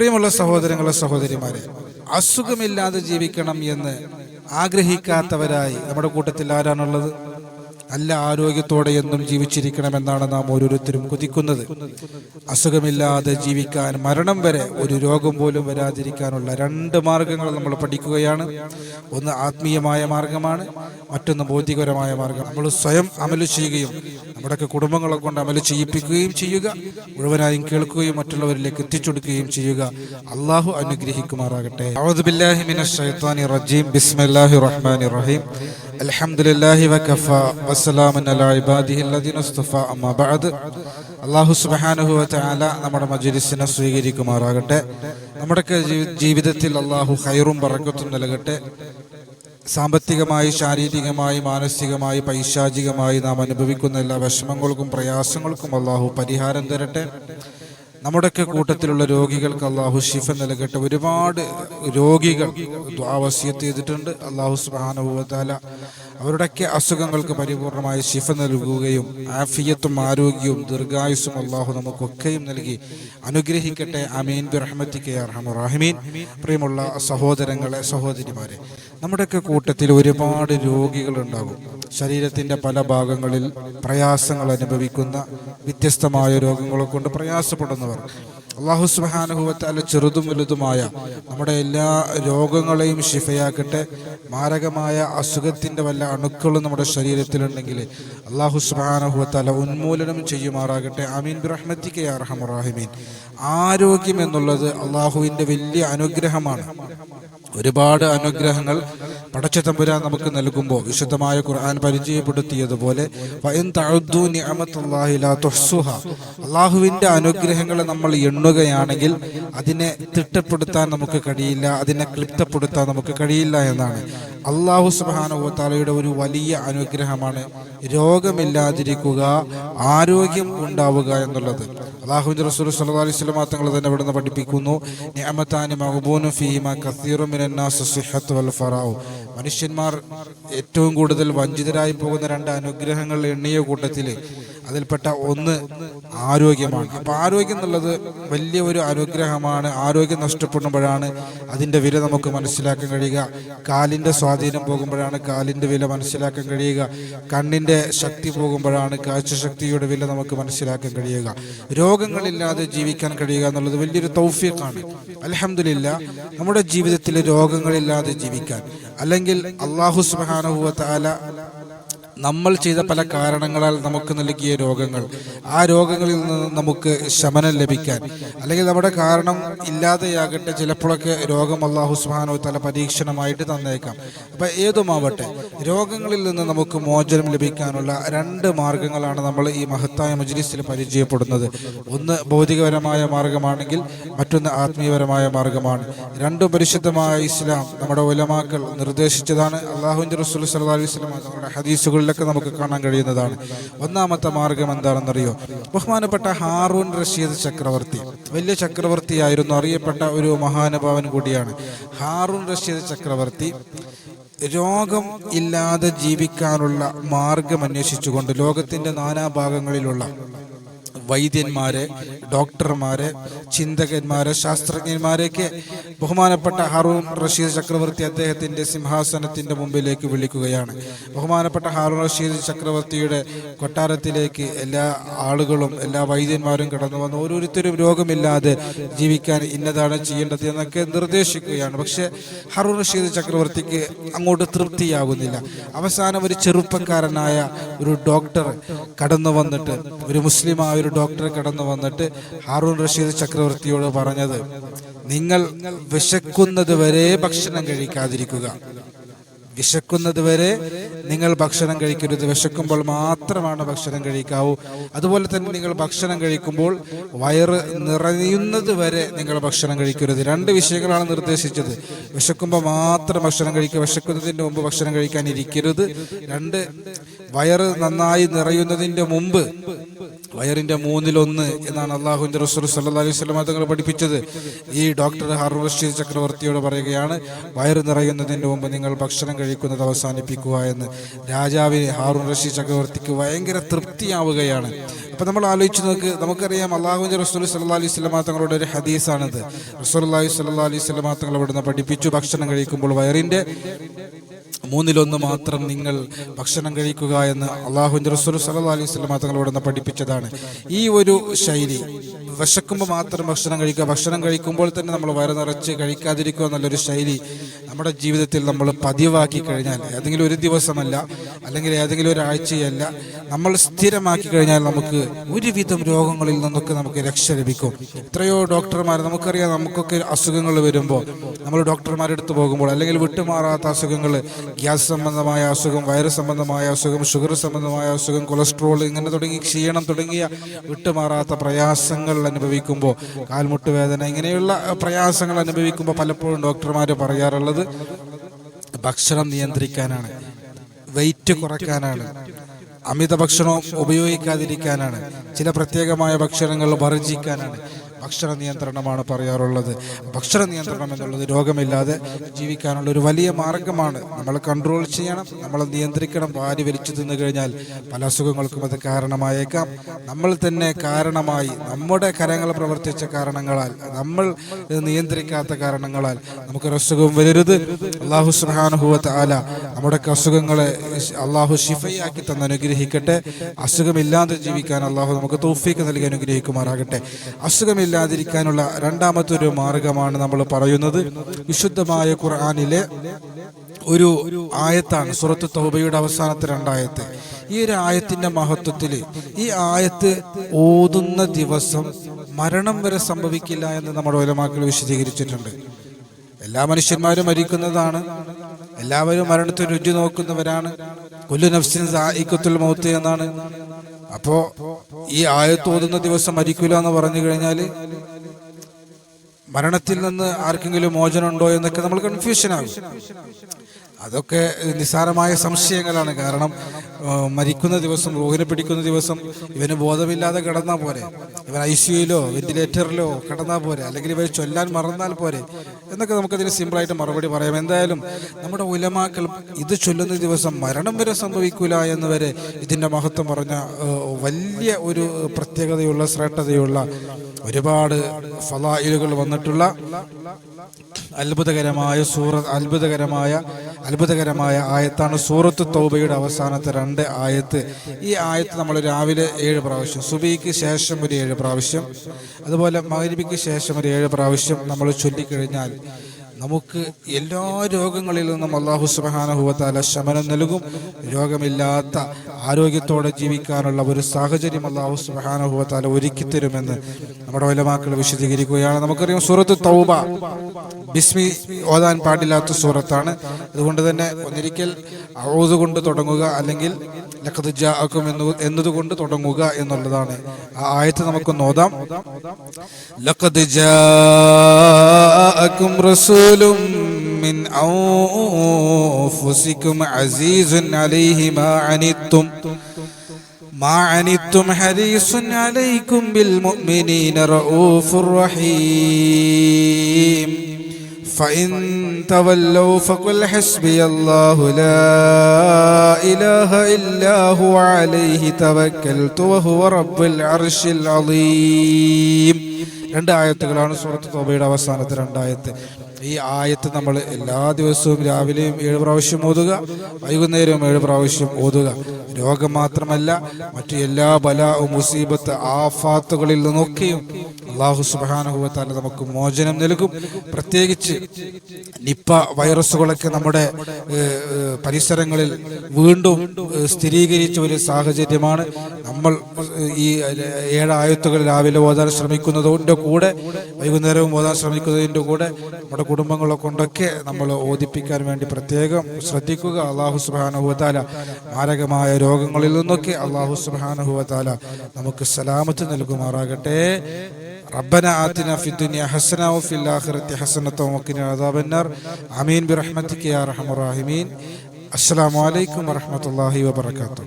പ്രിയമുള്ള സഹോദരങ്ങളെ സഹോദരിമാരെ അസുഖമില്ലാതെ ജീവിക്കണം എന്ന് ആഗ്രഹിക്കാത്തവരായി നമ്മുടെ കൂട്ടത്തിൽ ആരാണുള്ളത്? നല്ല ആരോഗ്യത്തോടെ എന്നും ജീവിച്ചിരിക്കണമെന്നാണ് നാം ഓരോരുത്തരും കുതിക്കുന്നത്. അസുഖമില്ലാതെ ജീവിക്കാൻ മരണം വരെ ഒരു രോഗം പോലും വരാതിരിക്കാനുള്ള രണ്ട് മാർഗങ്ങൾ നമ്മൾ പഠിക്കുകയാണ്. ഒന്ന് ആത്മീയമായ മാർഗമാണ് മറ്റൊന്ന് ഭൗതികപരമായ മാർഗം. നമ്മൾ സ്വയം അമൽ ചെയ്യുകയും നമ്മുടെയൊക്കെ കുടുംബങ്ങളെ കൊണ്ട് അമൽ ചെയ്യിപ്പിക്കുകയും ചെയ്യുക മുഴുവനായും കേൾക്കുകയും മറ്റുള്ളവരിലേക്ക് എത്തിച്ചൊടുക്കുകയും ചെയ്യുക. അള്ളാഹു അനുഗ്രഹിക്കുമാറാകട്ടെ. റഹീം. അൽഹംദുലില്ലാഹി വകഫ. وكفى والسلام على عباده الذين اصطفى ബഅദ്. അല്ലാഹു സുബ്ഹാനഹു വ വാല നമ്മുടെ മജുലിസിനെ സ്വീകരിക്കുമാറാകട്ടെ. നമ്മുടെയൊക്കെ ജീവിതത്തിൽ അള്ളാഹു ഹൈറും ബറക്കത്തും നൽകട്ടെ. സാമ്പത്തികമായി ശാരീരികമായി മാനസികമായി പൈശാചികമായി നാം അനുഭവിക്കുന്ന എല്ലാ വിഷമങ്ങൾക്കും പ്രയാസങ്ങൾക്കും അള്ളാഹു പരിഹാരം തരട്ടെ. നമ്മുടെയൊക്കെ കൂട്ടത്തിലുള്ള രോഗികൾക്ക് അള്ളാഹു ഷിഫ നൽകട്ടെ. ഒരുപാട് രോഗികൾ ദ്വാവസ്യത്ത് ചെയ്തിട്ടുണ്ട്. അള്ളാഹു സുബാനുഭവത്താല അവരുടെയൊക്കെ അസുഖങ്ങൾക്ക് പരിപൂർണമായ ശിഫ നൽകുകയും ആഫിയത്തും ആരോഗ്യവും ദീർഘായുസ്സും അള്ളാഹു നമുക്കൊക്കെയും നൽകി അനുഗ്രഹിക്കട്ടെ. അമീൻ ബിറഹ്മത്തിക്ക് പ്രിയമുള്ള സഹോദരങ്ങളെ സഹോദരിമാരെ നമ്മുടെയൊക്കെ കൂട്ടത്തിൽ ഒരുപാട് രോഗികളുണ്ടാകും ശരീരത്തിന്റെ പല ഭാഗങ്ങളിൽ പ്രയാസങ്ങൾ അനുഭവിക്കുന്ന വ്യത്യസ്തമായ രോഗങ്ങളെ കൊണ്ട് പ്രയാസപ്പെടുന്നവർ. അള്ളാഹു സുബാനുഭവത്താല ചെറുതും വലുതുമായ നമ്മുടെ എല്ലാ രോഗങ്ങളെയും ശിഫയാക്കട്ടെ. മാരകമായ അസുഖത്തിന്റെ വല്ല അണുക്കളും നമ്മുടെ ശരീരത്തിലുണ്ടെങ്കിൽ അള്ളാഹു സുബാനുഭവത്താല ഉന്മൂലനം ചെയ്യുമാറാകട്ടെ. അമീൻ ബിറഹ്മത്തിക്ക് അറഹമുറാഹിമീൻ ആരോഗ്യം എന്നുള്ളത് അള്ളാഹുവിന്റെ വലിയ അനുഗ്രഹമാണ്. ഒരുപാട് അനുഗ്രഹങ്ങൾ പടച്ച തമ്പുരാൻ നമുക്ക് നൽകുമ്പോൾ വിശുദ്ധമായ ഖുർആൻ പരിചയപ്പെടുത്തിയതുപോലെ അള്ളാഹുവിന്റെ അനുഗ്രഹങ്ങളെ നമ്മൾ എണ്ണുകയാണെങ്കിൽ അതിനെ തിട്ടപ്പെടുത്താൻ നമുക്ക് കഴിയില്ല അതിനെ ക്ലിപ്തപ്പെടുത്താൻ നമുക്ക് കഴിയില്ല എന്നാണ്. അള്ളാഹു സുബാനുഭവത്താലയുടെ ഒരു വലിയ അനുഗ്രഹമാണ് രോഗമില്ലാതിരിക്കുക ആരോഗ്യം ഉണ്ടാവുക എന്നുള്ളത്. അള്ളാഹുവിന്റെ റസൂൽ സല്ലാ അലൈഹി വസല്ലം തങ്ങൾ തന്നെ ഇവിടുന്ന് പഠിപ്പിക്കുന്നു വൽ മനുഷ്യന്മാർ ഏറ്റവും കൂടുതൽ വഞ്ചിതരായി പോകുന്ന രണ്ട് അനുഗ്രഹങ്ങൾ എണ്ണിയ കൂട്ടത്തിൽ അതിൽപ്പെട്ട ഒന്ന് ആരോഗ്യമാണ്. അപ്പോൾ ആരോഗ്യം എന്നുള്ളത് വലിയ ഒരു അനുഗ്രഹമാണ്. ആരോഗ്യം നഷ്ടപ്പെടുമ്പോഴാണ് അതിന്റെ വില നമുക്ക് മനസ്സിലാക്കാൻ കഴിയുക. കാലിന്റെ സ്വാധീനം പോകുമ്പോഴാണ് കാലിന്റെ വില മനസ്സിലാക്കാൻ കഴിയുക. കണ്ണിന്റെ ശക്തി പോകുമ്പോഴാണ് കാഴ്ചശക്തിയുടെ വില നമുക്ക് മനസ്സിലാക്കാൻ കഴിയുക. രോഗങ്ങളില്ലാതെ ജീവിക്കാൻ കഴിയുക എന്നുള്ളത് വലിയൊരു തൗഫീഖാണ്. അലഹമില്ല നമ്മുടെ ജീവിതത്തിൽ രോഗങ്ങളില്ലാതെ ജീവിക്കാൻ. അല്ലെങ്കിൽ അള്ളാഹു സുബാനുഭവ താല നമ്മൾ ചെയ്ത പല കാരണങ്ങളാൽ നമുക്ക് നൽകിയ രോഗങ്ങൾ. ആ രോഗങ്ങളിൽ നിന്ന് നമുക്ക് ശമനം ലഭിക്കാൻ. അല്ലെങ്കിൽ നമ്മുടെ കാരണം ഇല്ലാതെയാകട്ടെ ചിലപ്പോഴൊക്കെ രോഗം അള്ളാഹു സുബാനോ തല പരീക്ഷണമായിട്ട് തന്നേക്കാം. അപ്പം ഏതുമാവട്ടെ രോഗങ്ങളിൽ നിന്ന് നമുക്ക് മോചനം ലഭിക്കാനുള്ള രണ്ട് മാർഗങ്ങളാണ് നമ്മൾ ഈ മഹത്തായ മജ്ലിസിൽ പരിചയപ്പെടുന്നത്. ഒന്ന് ഭൗതികപരമായ മാർഗമാണെങ്കിൽ മറ്റൊന്ന് ആത്മീയപരമായ മാർഗമാണ്. രണ്ടും പരിശുദ്ധമായ ഇസ്ലാം നമ്മുടെ ഉലമാക്കൾ നിർദ്ദേശിച്ചതാണ്. അള്ളാഹുവിന്റെ റസൂൽ സലഹ് അലൈഹി വസല്ലം നമ്മുടെ ഹദീസുകളിലൊക്കെ നമുക്ക് കാണാൻ കഴിയുന്നതാണ്. ഒന്നാമത്തെ മാർഗം എന്താണെന്നറിയോ? ബഹുമാനപ്പെട്ട ഹാറൂൺ റഷീദ് ചക്രവർത്തി. വലിയ ചക്രവർത്തിയായിരുന്നു അറിയപ്പെട്ട ഒരു മഹാനുഭാവൻ കൂടിയാണ്. ഹാറൂൺ റഷീദ് ചക്രവർത്തി രോഗം ഇല്ലാതെ ജീവിക്കാനുള്ള മാർഗം അന്വേഷിച്ചുകൊണ്ട് ലോകത്തിന്റെ നാനാഭാഗങ്ങളിലുള്ള വൈദ്യന്മാരെ ഡോക്ടർമാരെ ചിന്തകന്മാരെ ശാസ്ത്രജ്ഞന്മാരെയൊക്കെ ബഹുമാനപ്പെട്ട ഹാറൂൺ റഷീദ് ചക്രവർത്തി അദ്ദേഹത്തിന്റെ സിംഹാസനത്തിന്റെ മുമ്പിലേക്ക് വിളിക്കുകയാണ്. ബഹുമാനപ്പെട്ട ഹാറൂൺ റഷീദ് ചക്രവർത്തിയുടെ കൊട്ടാരത്തിലേക്ക് എല്ലാ ആളുകളും എല്ലാ വൈദ്യന്മാരും കടന്നു വന്ന് ഓരോരുത്തരും രോഗമില്ലാതെ ജീവിക്കാൻ ഇന്നതാണ് ചെയ്യേണ്ടത് എന്നൊക്കെ നിർദ്ദേശിക്കുകയാണ്. പക്ഷേ ഹാറൂൺ റഷീദ് ചക്രവർത്തിക്ക് അങ്ങോട്ട് തൃപ്തിയാകുന്നില്ല അവസാനം ഒരു ചെറുപ്പക്കാരനായ ഒരു ഡോക്ടർ കടന്നു വന്നിട്ട് ഒരു മുസ്ലിമായ ഒരു ഡോക്ടർ കടന്നു വന്നിട്ട് ഹാറൂൺ റഷീദ് ചക്രവർത്തിയോട് പറഞ്ഞത് നിങ്ങൾ വിശക്കുന്നത് വരെ ഭക്ഷണം കഴിക്കാതിരിക്കുക. വിശക്കുന്നത് വരെ നിങ്ങൾ ഭക്ഷണം കഴിക്കരുത്. വിശക്കുമ്പോൾ മാത്രമാണ് ഭക്ഷണം കഴിക്കാവൂ. അതുപോലെ തന്നെ നിങ്ങൾ ഭക്ഷണം കഴിക്കുമ്പോൾ വയറ് നിറയുന്നത് വരെ നിങ്ങൾ ഭക്ഷണം കഴിക്കരുത്. രണ്ട് വിഷയങ്ങളാണ് നിർദ്ദേശിച്ചത്. വിശക്കുമ്പോൾ മാത്രം ഭക്ഷണം കഴിക്കുക. വിശക്കുന്നതിന്റെ മുമ്പ് ഭക്ഷണം കഴിക്കാൻ ഇരിക്കരുത് രണ്ട് വയറ് നന്നായി നിറയുന്നതിന്റെ മുമ്പ് വയറിന്റെ മൂന്നിലൊന്ന് എന്നാണ് അള്ളാഹുവിന്റെ റസൂൽ സല്ലല്ലാഹു അലൈഹി വസല്ലം തങ്ങൾ പഠിപ്പിച്ചത്. ഈ ഡോക്ടർ ഹാറൂൺ ചക്രവർത്തിയോട് പറയുകയാണ് വയറ് നിറയുന്നതിന് മുമ്പ് നിങ്ങൾ ഭക്ഷണം കഴിക്കുന്നത് അവസാനിപ്പിക്കുക എന്ന്. രാജാവിന് ഹാറൂൺ റഷീദ് ചക്രവർത്തിക്ക് ഭയങ്കര തൃപ്തിയാവുകയാണ്. അപ്പൊ നമ്മൾ ആലോചിച്ച് നോക്ക് നമുക്കറിയാം അള്ളാഹുവിന്റെ റസൂൽ സല്ലാ അലൈഹി സ്വലമാ തങ്ങളുടെ ഒരു ഹദീസാണിത്. റസൂൽ അള്ളാഹി സല്ലാ അലൈഹി സ്വലമാ തങ്ങൾ ഇവിടുന്ന് പഠിപ്പിച്ചു ഭക്ഷണം കഴിക്കുമ്പോൾ വയറിന്റെ മൂന്നിലൊന്ന് മാത്രം നിങ്ങൾ ഭക്ഷണം കഴിക്കുക എന്ന് അള്ളാഹുവിന്റെ റസൂൽ സല്ലാ അലൈഹി സ്വലമാ തങ്ങളോട് നിന്ന് പഠിപ്പിച്ചതാണ്. ഈ ഒരു ശൈലി വിശക്കുമ്പോൾ മാത്രം ഭക്ഷണം കഴിക്കുക ഭക്ഷണം കഴിക്കുമ്പോൾ തന്നെ നമ്മൾ വയറ് നിറച്ച് കഴിക്കാതിരിക്കുക എന്നുള്ളൊരു ശൈലി നമ്മുടെ ജീവിതത്തിൽ നമ്മൾ പതിവാക്കി കഴിഞ്ഞാൽ ഏതെങ്കിലും ഒരു ദിവസമല്ല അല്ലെങ്കിൽ ഏതെങ്കിലും ഒരാഴ്ചയല്ല നമ്മൾ സ്ഥിരമാക്കി കഴിഞ്ഞാൽ നമുക്ക് ഒരുവിധം രോഗങ്ങളിൽ നിന്നൊക്കെ നമുക്ക് രക്ഷ ലഭിക്കും. എത്രയോ ഡോക്ടർമാർ നമുക്കറിയാം നമുക്കൊക്കെ അസുഖങ്ങൾ വരുമ്പോൾ നമ്മൾ ഡോക്ടർമാരുടെ അടുത്ത് പോകുമ്പോൾ അല്ലെങ്കിൽ വിട്ടുമാറാത്ത അസുഖങ്ങൾ ഗ്യാസ് സംബന്ധമായ അസുഖം വൈറസ് സംബന്ധമായ അസുഖം ഷുഗർ സംബന്ധമായ അസുഖം കൊളസ്ട്രോൾ ഇങ്ങനെ തുടങ്ങി ക്ഷീണം തുടങ്ങിയ വിട്ടുമാറാത്ത പ്രയാസങ്ങൾ അനുഭവിക്കുമ്പോൾ കാൽമുട്ട് വേദന ഇങ്ങനെയുള്ള പ്രയാസങ്ങൾ അനുഭവിക്കുമ്പോൾ പലപ്പോഴും ഡോക്ടർമാർ പറയാറുള്ളത് ഭക്ഷണം നിയന്ത്രിക്കാനാണ് വെയിറ്റ് കുറയ്ക്കാനാണ് അമിത ഭക്ഷണം ഉപയോഗിക്കാതിരിക്കാനാണ് ചില പ്രത്യേകമായ ഭക്ഷണങ്ങൾ വർജിക്കാനാണ്. ഭക്ഷണ നിയന്ത്രണമാണ് പറയാറുള്ളത്. ഭക്ഷണ നിയന്ത്രണം എന്നുള്ളത് രോഗമില്ലാതെ ജീവിക്കാനുള്ള ഒരു വലിയ മാർഗമാണ്. നമ്മൾ കൺട്രോൾ ചെയ്യണം നമ്മൾ നിയന്ത്രിക്കണം വാരി വലിച്ചു തിന്നു കഴിഞ്ഞാൽ പല അസുഖങ്ങൾക്കും അത് കാരണമായേക്കാം. നമ്മൾ തന്നെ കാരണമായി നമ്മുടെ കരങ്ങൾ പ്രവർത്തിച്ച കാരണങ്ങളാൽ നമ്മൾ നിയന്ത്രിക്കാത്ത കാരണങ്ങളാൽ നമുക്കൊരു അസുഖവും വരരുത് അള്ളാഹു സുഹാനുഭവത്ത് ആല നമ്മുടെ അസുഖങ്ങളെ അള്ളാഹു ഷിഫയാക്കി തന്ന് അനുഗ്രഹിക്കട്ടെ. അസുഖമില്ലാതെ ജീവിക്കാൻ അള്ളാഹു നമുക്ക് തോഫീക്ക് നൽകി അനുഗ്രഹിക്കുമാറാകട്ടെ. അസുഖമില്ലാതിരിക്കാനുള്ള രണ്ടാമത്തെ ഒരു മാർഗമാണ് നമ്മൾ പറയുന്നത്. വിശുദ്ധമായ ഖുർആാനിലെ ഒരു ആയത്താണ് സുറത്ത് തൗബയുടെ അവസാനത്തെ രണ്ടായത്ത്. ഈ ഒരു ആയത്തിന്റെ മഹത്വത്തിൽ ഈ ആയത്ത് ഓതുന്ന ദിവസം മരണം വരെ സംഭവിക്കില്ല എന്ന് നമ്മുടെ ഒലമാക്കൾ വിശദീകരിച്ചിട്ടുണ്ട്. എല്ലാ മനുഷ്യന്മാരും മരിക്കുന്നതാണ്. എല്ലാവരും മരണത്തെ രുചി നോക്കുന്നവരാണ്. കൊല്ലു നഫ്സിൻ സായിക്കത്തുൽ മൗത്ത് എന്നാണ്. അപ്പോ ഈ ആയത്തോതുന്ന ദിവസം മരിക്കില്ല എന്ന് പറഞ്ഞു കഴിഞ്ഞാൽ മരണത്തിൽ നിന്ന് ആർക്കെങ്കിലും മോചനം ഉണ്ടോ എന്നൊക്കെ നമ്മൾ കൺഫ്യൂഷൻ ആകും. അതൊക്കെ നിസ്സാരമായ സംശയങ്ങളാണ്. കാരണം മരിക്കുന്ന ദിവസം റോഹിനെ പിടിക്കുന്ന ദിവസം ഇവന് ബോധമില്ലാതെ കിടന്നാൽ പോരെ. ഇവൻ ഐ സിയുയിലോ വെന്റിലേറ്ററിലോ കിടന്നാൽ പോരെ. അല്ലെങ്കിൽ ഇവർ ചൊല്ലാൻ മറന്നാൽ പോരെ. എന്നൊക്കെ നമുക്കതിന് സിമ്പിളായിട്ട് മറുപടി പറയാം. എന്തായാലും നമ്മുടെ ഉലമാക്കൾ ഇത് ചൊല്ലുന്ന ദിവസം മരണം വരെ സംഭവിക്കൂല എന്ന് വരെ ഇതിന്റെ മഹത്വം പറഞ്ഞ വലിയ ഒരു പ്രത്യേകതയുള്ള ശ്രേഷ്ഠതയുള്ള ഒരുപാട് ഫലായിലുകൾ വന്നിട്ടുള്ള അത്ഭുതകരമായ സൂറ അത്ഭുതകരമായ അത്ഭുതകരമായ ആയത്താണ് സൂറത്ത് തൗബയുടെ അവസാനത്തെ രണ്ട് ആയത്ത്. ഈ ആയത്ത് നമ്മൾ രാവിലെ ഏഴ് പ്രാവശ്യം സുബിക്ക് ശേഷം ഒരു ഏഴ് പ്രാവശ്യം അതുപോലെ മൗരിബിക്ക് ശേഷം ഒരു ഏഴ് പ്രാവശ്യം നമ്മൾ ചൊല്ലിക്കഴിഞ്ഞാൽ നമുക്ക് എല്ലാ രോഗങ്ങളിൽ നിന്നും അള്ളാഹു സുബാനഹുവത്താല ശമനം നൽകും. രോഗമില്ലാത്ത ആരോഗ്യത്തോടെ ജീവിക്കാനുള്ള ഒരു സാഹചര്യം അള്ളാഹു സുബാനഹുവത്താല ഒരുക്കി തരുമെന്ന് നമ്മുടെ ഒലമാക്കൾ വിശദീകരിക്കുകയാണ്. നമുക്കറിയാം സൂറത്ത് തൗബ. ബിസ്മി ഓതാൻ പാടില്ലാത്ത സൂറത്താണ്. അതുകൊണ്ട് തന്നെ ഒന്നിരിക്കൽ ഔത് കൊണ്ട് തുടങ്ങുക അല്ലെങ്കിൽ ലഖദ് ജാഅക്കും എന്ന് എന്നതുകൊണ്ട് തുടങ്ങുക എന്നുള്ളതാണ് ആ ആയത്ത് നമുക്ക് നോതാം ലഖദ് ജാഅക്കും റസൂലും മിൻ ഔഫുസിക്കും അസീസുൻ അലൈഹി മാ അനിത്തും ما عنتم حريص عليكم بالمؤمنين رؤوف رحيم فإن تولوا فقل حسبي الله لا إله إلا هو عليه توكلت وهو رب العرش العظيم രണ്ട് ആയത്തുകളാണ് സൂറത്ത് തോബയുടെ അവസാനത്തെ രണ്ടായത്ത് ഈ ആയത്ത് നമ്മൾ എല്ലാ ദിവസവും രാവിലെയും ഏഴ് പ്രാവശ്യം ഓതുക വൈകുന്നേരവും ഏഴ് പ്രാവശ്യം ഓതുക. രോഗം മാത്രമല്ല മറ്റു എല്ലാ ബല മുസീബത്ത് ആഫാത്തുകളിൽ നിന്നൊക്കെയും അള്ളാഹു സുബാനുഭവത്താൽ നമുക്ക് മോചനം നൽകും. പ്രത്യേകിച്ച് നിപ്പ വൈറസുകളൊക്കെ നമ്മുടെ പരിസരങ്ങളിൽ വീണ്ടും സ്ഥിരീകരിച്ച ഒരു സാഹചര്യമാണ്. നമ്മൾ ഈ ഏഴായത്തുകൾ രാവിലെ ഓതാൻ ശ്രമിക്കുന്നതിന്റെ കൂടെ വൈകുന്നേരവും ഓതാൻ ശ്രമിക്കുന്നതിന്റെ കൂടെ നമ്മുടെ കുടുംബങ്ങളെ കൊണ്ടൊക്കെ നമ്മൾ ഓദിപ്പിക്കാൻ വേണ്ടി പ്രത്യേകം ശ്രദ്ധിക്കുക അള്ളാഹു സുബാനുഭവത്താല മാരകമായ രോഗങ്ങളിൽ നിന്നൊക്കെ അള്ളാഹു സുബാനുഭവത്താല നമുക്ക് സലാമത്ത് നൽകുമാറാകട്ടെ ربنا آتنا في الدنيا حسنة وفي الآخرة حسنة وقنا عذاب النار آمين برحمتك يا أرحم الراحمين السلام عليكم ورحمة الله وبركاته